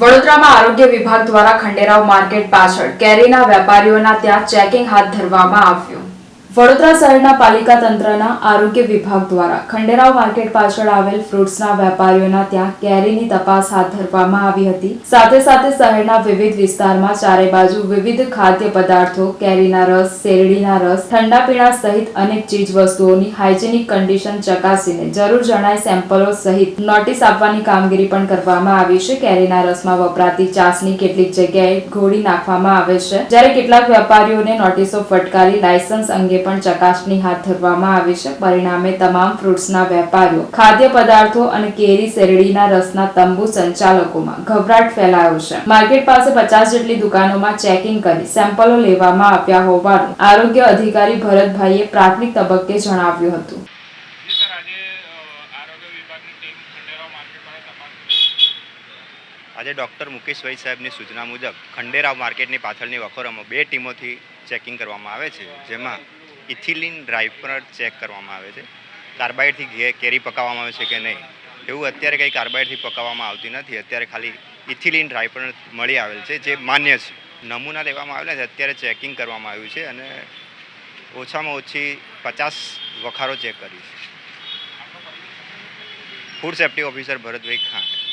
વડોદરામાં આરોગ્ય વિભાગ દ્વારા ખંડેરાવ માર્કેટ પાછળ કેરીના વેપારીઓના ત્યાં ચેકિંગ હાથ ધરવામાં આવ્યું. વડોદરા શહેરના પાલિકા તંત્રના આરોગ્ય વિભાગ દ્વારા ખંડેરાવ માર્કેટ પાછળ આવેલ ફ્રૂટ્સના વેપારીઓના ત્યાં કેરીની તપાસ હાથ ધરવામાં આવી હતી. સાથે સાથે શહેરના વિવિધ વિસ્તારમાં ચારે બાજુ વિવિધ ખાદ્ય પદાર્થો, કેરીના રસ, શેરડીના રસ, ઠંડા પીણા સહિત અનેક ચીજ વસ્તુઓની હાઇજેનિક કન્ડિશન ચકાસીને જરૂર જણાય સેમ્પલો સહિત નોટિસ આપવાની કામગીરી પણ કરવામાં આવી છે. કેરીના રસમાં વપરાતી ચાસની કેટલીક જગ્યાએ ઘોડી નાખવામાં આવે છે. જ્યારે કેટલાક વેપારીઓને નોટિસો ફટકારી લાયસન્સ અંગે પણ ચકાસણી હાથ ધરવામાં આવી છે. પરિણામે તમામ ફ્રૂટ્સના વેપારીઓ ખાદ્ય પદાર્થો અને કેરી શેરડીના રસના તંબુ સંચાલકોમાં ગભરાટ ફેલાયો છે. માર્કેટ પાસે પચાસ જેટલી દુકાનોમાં ચેકિંગ કરી સેમ્પલો લેવામાં આવ્યા હોવાનું આરોગ્ય અધિકારી ભરતભાઈએ પ્રાથમિક તબક્કે જણાવ્યું હતું. આજે ડૉક્ટર મુકેશભાઈ સાહેબની સૂચના મુજબ ખંડેરાવ માર્કેટની પાછળની વખોરામાં બે ટીમોથી ચેકિંગ કરવામાં આવે છે જેમાં ઇથિલિન ડ્રાઈપર ચેક કરવામાં આવે છે. કાર્બાઇડથી કેરી પકાવવામાં આવે છે કે નહીં? એવું અત્યારે કંઈ કાર્બાઇડથી પકાવવામાં આવતી નથી. અત્યારે ખાલી ઇથિલિન ડ્રાઈપર મળી આવેલ છે, જે માન્ય છે. નમૂના લેવામાં આવેલા છે, અત્યારે ચેકિંગ કરવામાં આવ્યું છે અને ઓછામાં ઓછી પચાસ વખારો ચેક કરી છે. Food safety officer Bharatbhai Khant